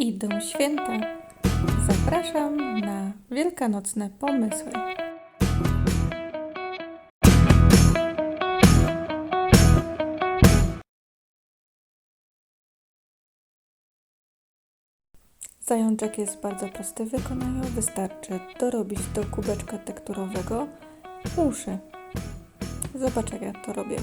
Idą święta. Zapraszam na wielkanocne pomysły. Zajączek jest bardzo prosty w wykonaniu. Wystarczy dorobić do kubeczka tekturowego uszy. Zobacz, jak ja to robię.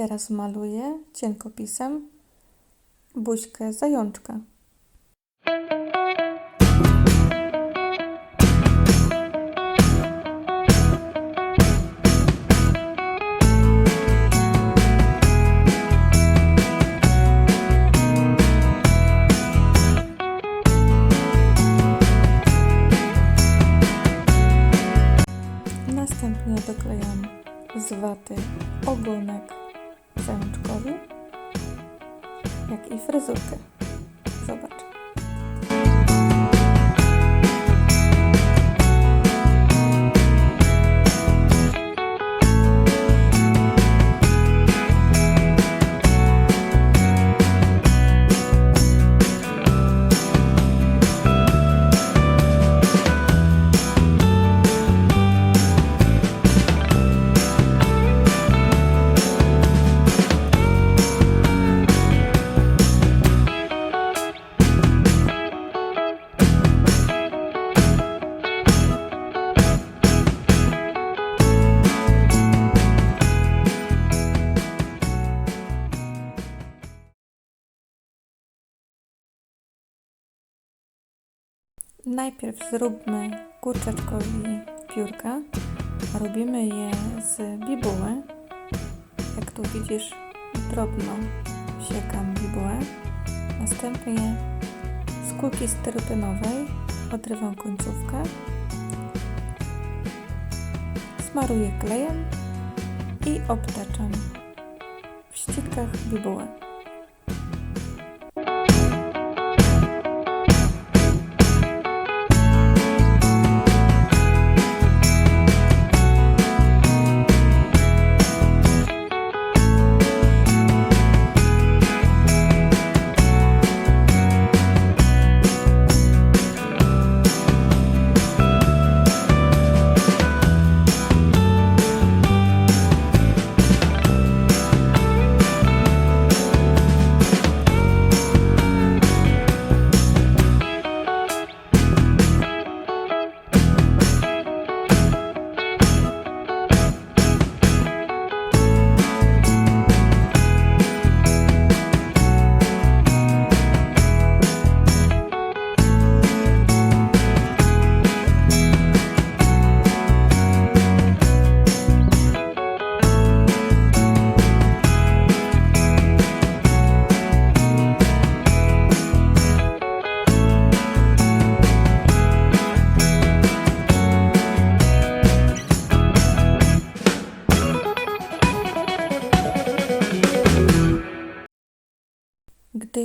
Teraz maluję cienkopisem buźkę zajączka. Jak i Najpierw zróbmy kurczaczkowi piórka. Robimy je z bibuły. Jak tu widzisz, drobno siekam bibułę. Następnie z kulki styropianowej odrywam końcówkę. Smaruję klejem i obtaczam w ścitkach bibułę.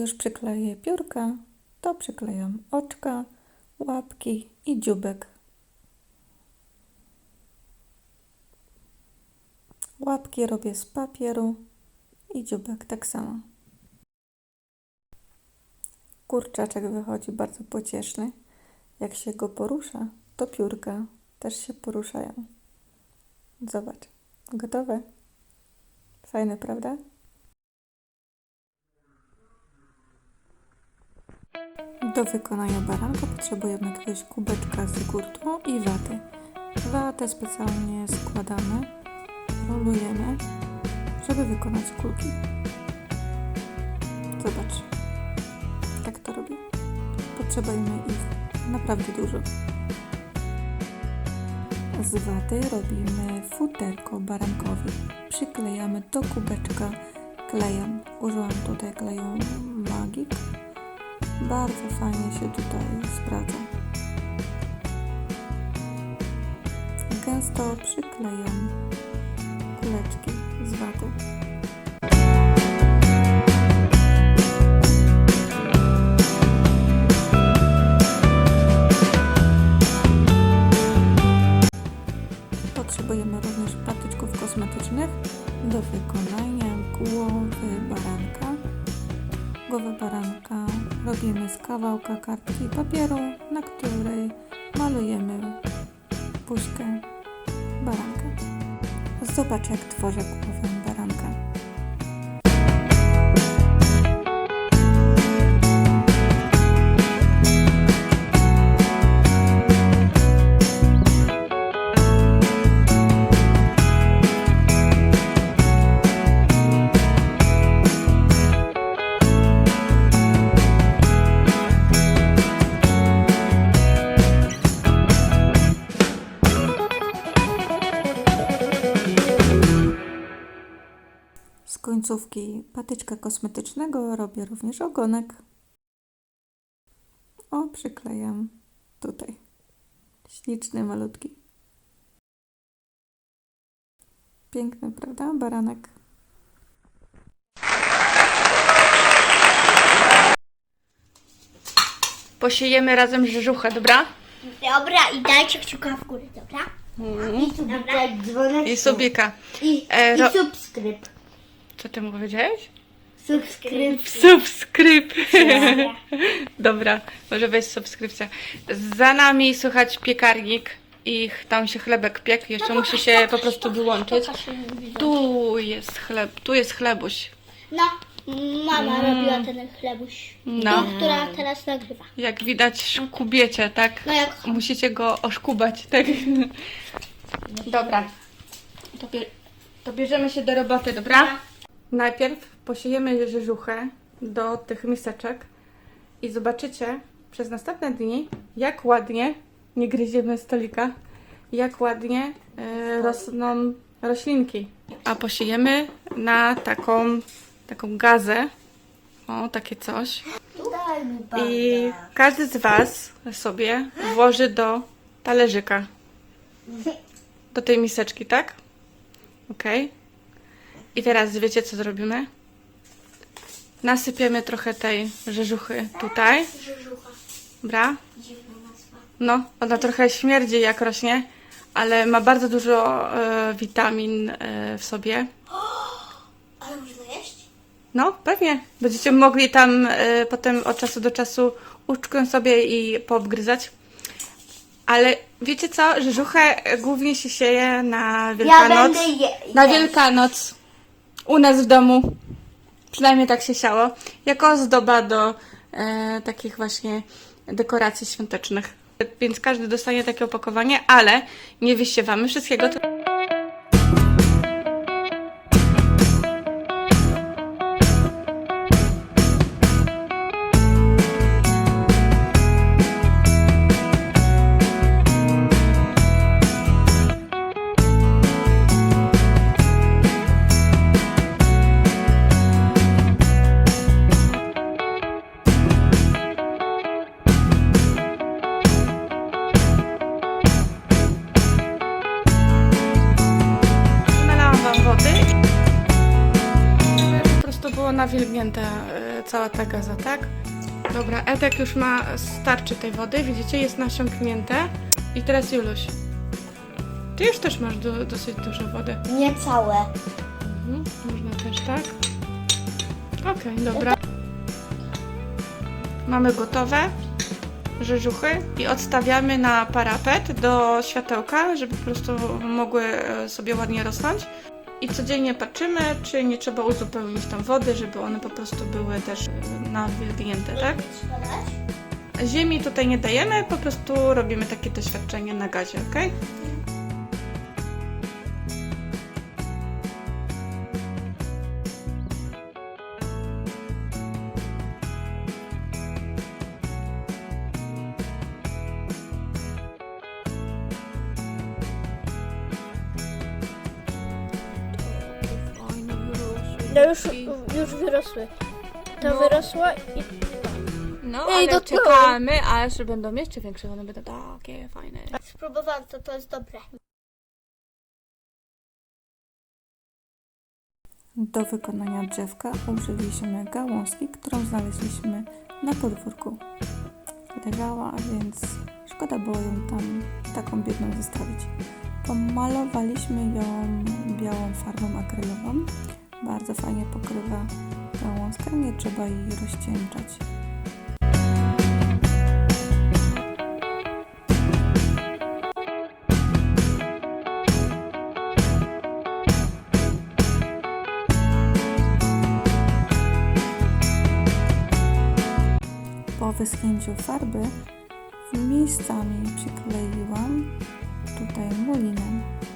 Już przykleję piórka, to przyklejam oczka, łapki i dziubek. Łapki robię z papieru i dziubek tak samo. Kurczaczek wychodzi bardzo pocieszny. Jak się go porusza, to piórka też się poruszają. Zobacz. Gotowe? Fajne, prawda? Do wykonania baranka potrzebujemy jakiegoś kubeczka z gurtu i waty. Watę specjalnie składamy, rolujemy, żeby wykonać kulki. Zobacz, tak to robię. Potrzebujemy ich naprawdę dużo. Z waty robimy futerko barankowi. Przyklejamy do kubeczka klejem. Użyłam tutaj kleju Magik. Bardzo fajnie się tutaj sprawdza. Gęsto przyklejam kuleczki z waty. Potrzebujemy również patyczków kosmetycznych do wykonania głowy baranka. Głowę baranka robimy z kawałka kartki papieru, na której malujemy buźkę baranka. Zobacz jak tworzę głowę końcówki patyczka kosmetycznego robię również ogonek. O, przyklejam tutaj. Śliczny, malutki. Piękny, prawda? Baranek. Posiejemy razem rzeżuchę, dobra? Dobra, i dajcie kciuka w górę, dobra? I subika, dzwonek. I subika. I, E, i ro- subskryp. Co ty mu powiedziałeś? Subskryp. Subskryp. Dobra, może weź subskrypcja. Za nami słychać piekarnik i tam się chlebek piekł. Jeszcze musi się po prostu wyłączyć. Tu jest chleb, tu jest chlebuś. No, mama robiła ten chlebuś. No. No. która teraz nagrywa. Jak widać szkubiecie, tak? No jak Musicie go oszkubać, tak? Dobra. To, bie- to bierzemy się do roboty, dobra? Najpierw posiejemy rzeżuchę do tych miseczek i zobaczycie przez następne dni, jak ładnie nie gryziemy stolika, jak ładnie e, rosną roślinki. A posiejemy na taką, taką gazę, o takie coś. I każdy z Was sobie włoży do talerzyka. Do tej miseczki, tak? Ok. I teraz wiecie, co zrobimy? Nasypiemy trochę tej rzeżuchy tutaj. Żużucha. Dobra? Dziwna nazwa. No, ona trochę śmierdzi jak rośnie, ale ma bardzo dużo e, witamin e, w sobie. Ale można jeść? No, pewnie. Będziecie mogli tam e, potem od czasu do czasu uczkę sobie i poobgryzać. Ale wiecie co? Rzeżuchę głównie się sieje na Ja Wielkanoc. będę je na jeść. Wielkanoc. U nas w domu. Przynajmniej tak się siało. Jako ozdoba do e, takich właśnie dekoracji świątecznych. Więc każdy dostanie takie opakowanie, ale nie wysiewamy wszystkiego. Nawilgnięte e, cała ta gaza, tak? Dobra, Edek już ma starczy tej wody, widzicie, jest nasiąknięte. I teraz Juluś. Ty już też masz do, dosyć dużo wody. Nie całe. Mhm, można też tak. Okej, dobra. Mamy gotowe rzeżuchy i odstawiamy na parapet do światełka, żeby po prostu mogły e, sobie ładnie rosnąć. I codziennie patrzymy, czy nie trzeba uzupełnić tam wody, żeby one po prostu były też nawilgnięte, tak? Ziemi tutaj nie dajemy, po prostu robimy takie doświadczenie na gazie, ok? Już, już wyrosły. To wyrosło i No, Ej, ale dotknąłem. czekamy, aż będą jeszcze większe, one będą takie fajne. Spróbowałam to, to jest dobre. Do wykonania drzewka użyliśmy gałązki, którą znaleźliśmy na podwórku. Leżała, więc szkoda było ją tam taką biedną zostawić. Pomalowaliśmy ją białą farbą akrylową. Bardzo fajnie pokrywa gałązkę, nie trzeba jej rozcieńczać. Po wyschnięciu farby miejscami przykleiłam tutaj muliną,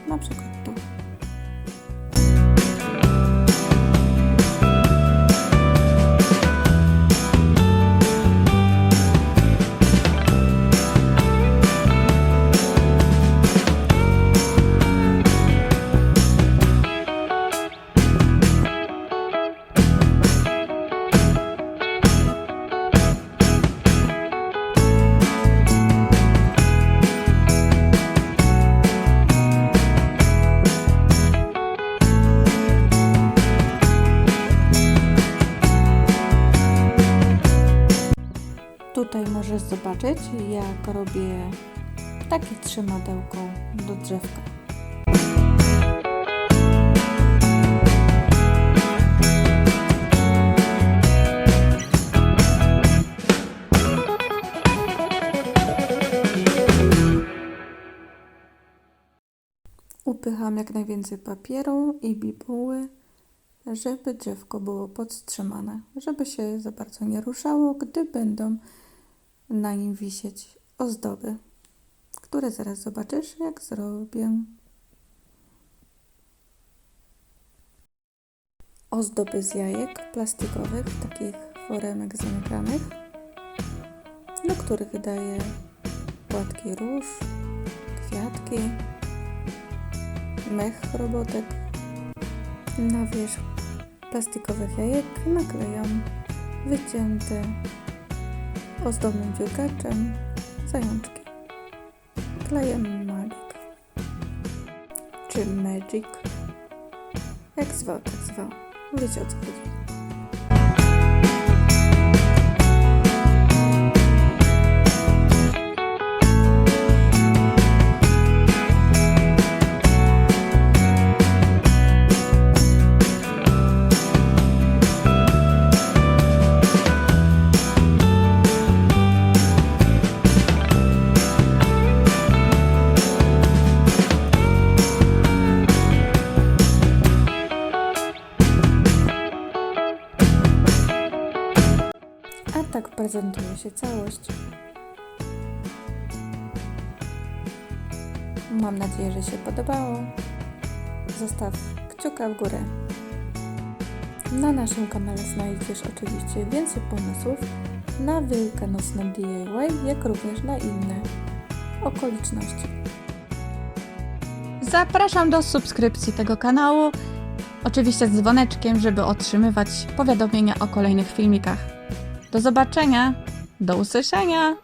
na przykład tu. Tutaj możesz zobaczyć, jak robię takie trzymadełko do drzewka. Upycham jak najwięcej papieru i bibuły, żeby drzewko było podtrzymane, żeby się za bardzo nie ruszało, gdy będą na nim wisieć ozdoby, które zaraz zobaczysz, jak zrobię. Ozdoby z jajek plastikowych, takich foremek zamykanych, do których daję płatki róż, kwiatki, mech robotek. Na wierzch plastikowych jajek naklejam wycięte ozdobnym dziurkaczem zajączki. Klejem Magic czy Magic, jak zwał, tak zwał. Wiecie o co chodzi. Się całość. Mam nadzieję, że się podobało. Zostaw kciuka w górę. Na naszym kanale znajdziesz oczywiście więcej pomysłów na wielkanocne DIY, jak również na inne okoliczności. Zapraszam do subskrypcji tego kanału, oczywiście z dzwoneczkiem, żeby otrzymywać powiadomienia o kolejnych filmikach. Do zobaczenia, do usłyszenia!